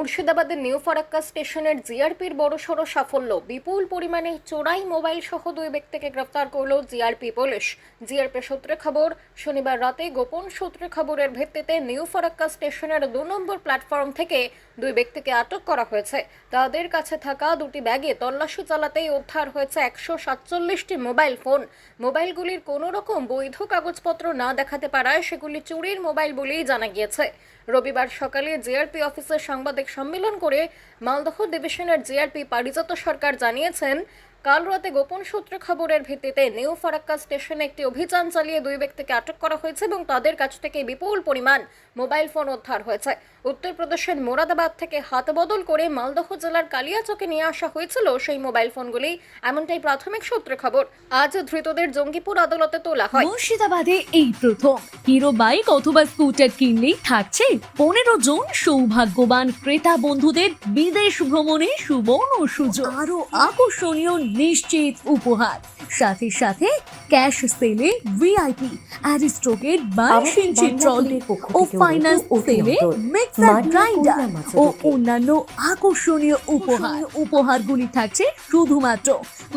মুর্শিদাবাদের নিউ ফারাক্কা স্টেশনের জিআরপির বড়সড় সাফল্য। বিপুল পরিমাণে চোরাই মোবাইল সহ দুই ব্যক্তিকে গ্রেফতার করল জিআরপি পুলিশ। জিআরপি সূত্রে খবর, শনিবার রাতে গোপন সূত্রে খবরের ভিত্তিতে নিউ ফারাক্কা স্টেশনের দু নম্বর প্ল্যাটফর্ম থেকে দুই ব্যক্তিকে আটক করা হয়েছে। তাদের কাছে থাকা দুটি ব্যাগে তল্লাশি চালাতেই উদ্ধার হয়েছে একশো সাতচল্লিশটি মোবাইল ফোন। মোবাইলগুলির কোনো রকম বৈধ কাগজপত্র না দেখাতে পারায় সেগুলি চুরির মোবাইল বলেই জানা গিয়েছে। রবিবার সকালে জিআরপি অফিসে সাংবাদিক সম্মেলন করে মালদহ ডিভিশনের জিআরপি পারিজাত সরকার জানিয়েছেন, কাল রাতে গোপন সূত্রে খবরের ভিত্তিতে নিউ ফারাক্কা স্টেশনে একটি অভিযান চালিয়ে দুই ব্যক্তিকে আটক করা হয়েছে এবং তাদের কাছ থেকে বিপুল পরিমাণ মোবাইল ফোন উদ্ধার হয়েছে। উত্তরপ্রদেশের মোরাদাবাদ থেকে হাত বদল করে মালদহ জেলার কালিয়াচকে নিয়ে আসা হয়েছিল সেই মোবাইল ফোনগুলি, এমনটাই প্রাথমিক সূত্রে খবর। আজ ধৃতদের জঙ্গিপুর আদালতে তোলা হয়। মুর্শিদাবাদে এই প্রথম। হিরো বাইক অথবা স্কুটার কিনলেই থাকছে। পনেরো জন সৌভাগ্যবান ক্রেতা বন্ধুদের বিদেশ ভ্রমণে সুবর্ণ সুযোগ। আরও আকর্ষণীয় নিশ্চিত উপহার। সাথে সাথে ক্যাশ সেলে ভিআইপি অ্যারিস্ট্রোকের বাইশ ইঞ্চি ট্রলি ও ফাইন্যান্স সেলে মিক্সার গ্রাইন্ডার ও অন্যান্য আকর্ষণীয় উপহার। উপহারগুলি থাকছে শুধুমাত্র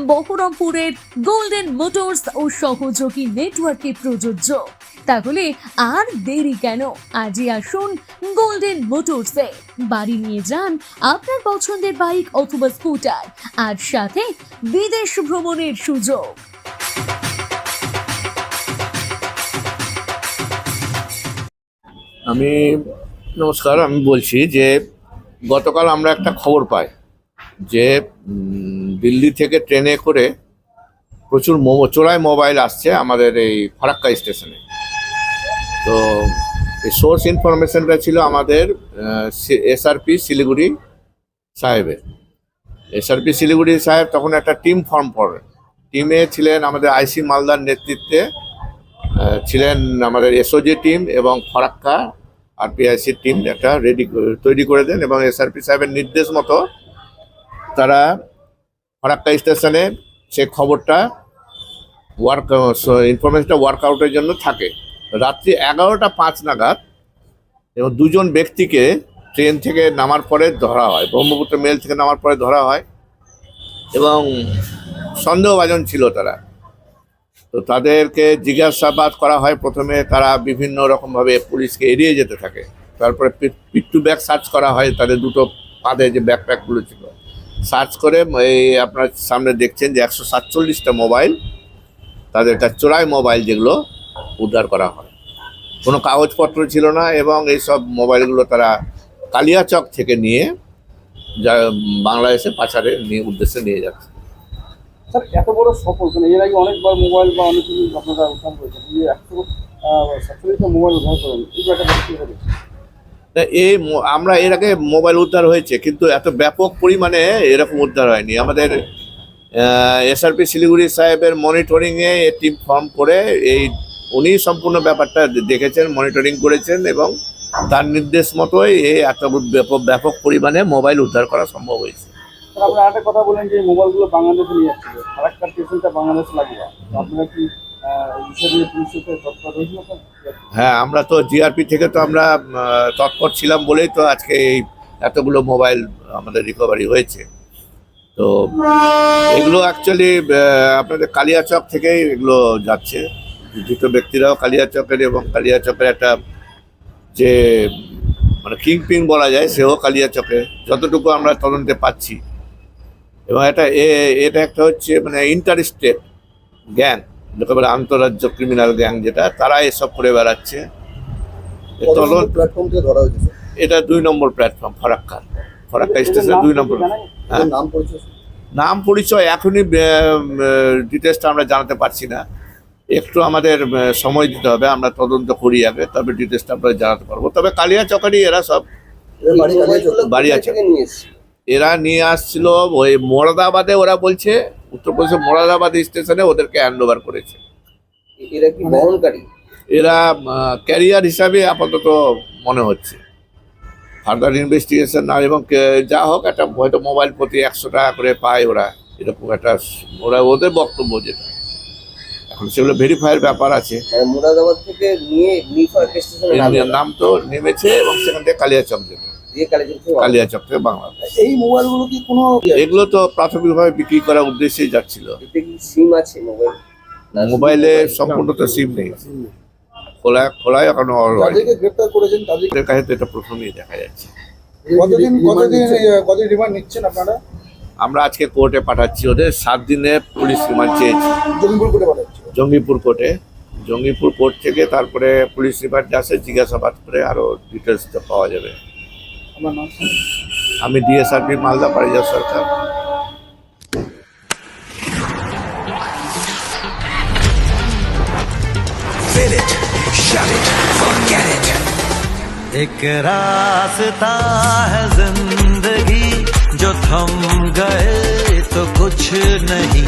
বহরমপুরের গোল্ডেন মোটরস ও সহযোগী নেটওয়ার্কে প্রযোজ্য। তাহলে আর দেরি কেন? আজই আসুন গোল্ডেন মোটরসে বাড়ি নিয়ে যান আপনার পছন্দের বাইক অথবা স্কুটার, আর সাথে বিদেশ ভ্রমণের সুযোগ। আমি, নমস্কার, আমি বলছি যে, গতকাল আমরা একটা খবর পাই যে দিল্লি থেকে ট্রেনে করে প্রচুর মোমো, চোরাই মোবাইল আসছে আমাদের এই ফারাক্কা স্টেশনে। তো সোর্স ইনফরমেশনটা ছিল আমাদের এসআরপি শিলিগুড়ি সাহেবের। এসআরপি শিলিগুড়ি সাহেব তখন একটা টিম ফর্ম করেন টিমে ছিলেন আমাদের আইসি মালদার নেতৃত্বে ছিলেন আমাদের এসওজি টিম এবং ফরাক্কা আর পিআইসির টিম একটা রেডি তৈরি করে দেন এবং এসআরপি সাহেবের নির্দেশ মতো তারা ফরাক্কা স্টেশনে সে খবরটা ওয়ার্ক ইনফরমেশনটা ওয়ার্কআউটের জন্য থাকে। রাত্রি এগারোটা পাঁচ নাগাদ এবং দুজন ব্যক্তিকে ট্রেন থেকে নামার পরে ধরা হয়, ব্রহ্মপুত্র মেল থেকে নামার পরে ধরা হয় এবং সন্দেহভাজন ছিল তারা। তো তাদেরকে জিজ্ঞাসাবাদ করা হয় প্রথমে, তারা বিভিন্ন রকমভাবে পুলিশকে এড়িয়ে যেতে থাকে। তারপরে পিট্টু ব্যাগ সার্চ করা হয়, তাদের দুটো পাদে যে ব্যাকপ্যাকগুলো ছিল। সার্চ করে এই আপনার সামনে দেখছেন যে একশো সাতচল্লিশটা মোবাইল, তাদের একটা চোরাই মোবাইল যেগুলো উদ্ধার করা হয়। কোনো কাগজপত্র ছিল না এবং এইসব মোবাইলগুলো তারা কালিয়াচক থেকে নিয়ে যা বাংলাদেশে পাচারে নিয়ে উদ্দেশ্যে নিয়ে যাচ্ছে। স্যার এত বড় সফল মানে এর আগে অনেকবার মোবাইল বা অনেক কিছু আপনারা উদ্ধার করেছেন এই একশো সাতচল্লিশটা মোবাইল উদ্ধার করেন। এই এই আমরা এর আগে মোবাইল উদ্ধার হয়েছে কিন্তু এত ব্যাপক পরিমাণে এরকম উদ্ধার হয়নি। আমাদের এসআরপি শিলিগুড়ি সাহেবের মনিটরিংয়ে টিম ফর্ম করে এই উনি সম্পূর্ণ ব্যাপারটা দেখেছেন মনিটরিং করেছেন এবং তার নির্দেশ মতোই এই এত ব্যাপক ব্যাপক পরিমাণে মোবাইল উদ্ধার করা সম্ভব হয়েছে। আপনি আরেকটা কথা বলেন যে মোবাইলগুলো বাংলাদেশে নিয়ে যাচ্ছিল ফারাক্কার বাংলাদেশে লাগবে। আপনারা কি হ্যাঁ আমরা তো জিআরপি থেকে তো আমরা তৎপর ছিলাম বলেই তো আজকে এই এতগুলো মোবাইল আমাদের রিকভারি হয়েছে। তো এগুলো অ্যাকচুয়ালি আপনাদের কালিয়াচক থেকেই এগুলো যাচ্ছে। ধৃত ব্যক্তিরাও কালিয়াচকের এবং কালিয়াচকের একটা যে মানে কিং পিং বলা যায় সেও কালিয়াচকে যতটুকু আমরা তদন্তে পাচ্ছি। এবং এটা এ- এটা একটা হচ্ছে মানে ইন্টার স্টেট গ্যাং যাকে বলে আন্তরাজ্য ক্রিমিনাল গ্যাং যেটা তারা এসব করে বেড়াচ্ছে। এ তদন্ত প্ল্যাটফর্ম ধরা হয়েছে এটা দুই number platform Farakka. Farakka station দুই নম্বর হ্যাঁ। নাম পরিচয় নাম পরিচয় এখনই ডিটেলসটা আমরা জানাতে পারছি না। একটু আমাদের সময় দিতে হবে আমরা তদন্ত করি আগে তবে ডিটেলসটা আমরা জানাতে পারব। তবে কালিয়া চকারি এরা সব বাড়ি আছে। এরা নিয়ে আসছিল ওই মোরাদাবাদে ওরা বলছে উত্তরপ্রদেশের মোরাদাবাদ স্টেশনে ওদেরকে হ্যান্ড ওভার করেছে। এরা কি বহনকারী? এরা ক্যারিয়ার হিসাবে আপাতত মনে হচ্ছে। ফার্দার ইনভেস্টিগেশন না এবং যা হোক একটা হয়তো মোবাইল প্রতি একশো টাকা করে পায় ওরা। এরকম একটা ওরা ওদের বক্তব্য যেটা। এখন সেগুলো ভেরিফাইয়ের ব্যাপার আছে। মানে মুরাদাবাদ থেকে নিয়ে নিফার নাম তো নেমেছে এবং সেখান থেকে কালিয়াচক যেতে কালিয়াচক থেকে বাংলা এই মোবাইলগুলো কি কোনো এগুলো তো প্রাথমিকভাবে বিক্রি করার উদ্দেশ্যেই যাচ্ছিল। সিম আছে মোবাইল? মোবাইলে সম্পূর্ণ তো সিম নেই। খোলা খোলায় এখনও যাদেরকে গ্রেপ্তার করেছেন তাদের কাছে তো এটা প্রথমেই দেখা যাচ্ছে। কতদিন কতদিন কতদিন রিমান্ড নিচ্ছেন আপনারা? আমরা আজকে কোর্টে পাঠাচ্ছি ওদের। সাত দিনে পুলিশ রিমান্ড চেয়েছি। জঙ্গিপুর কোর্টে জঙ্গিপুর কোর্ট থেকে তারপরে পুলিশ রিমান্ড আসে জিজ্ঞাসাবাদ করে আরো ডিটেলস পাওয়া যাবে আমার নাম আমি ডিএসআরপি মালদা পারিজাত সরকার Fill it, shut it, forget it. एक रास्ता है जिंदगी जो थम गए तो कुछ नहीं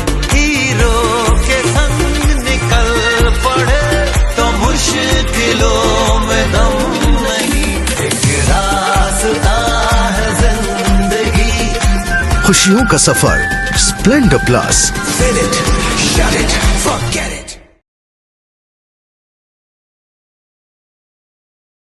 खुशियों का सफ़र स्प्लेंडर प्लस।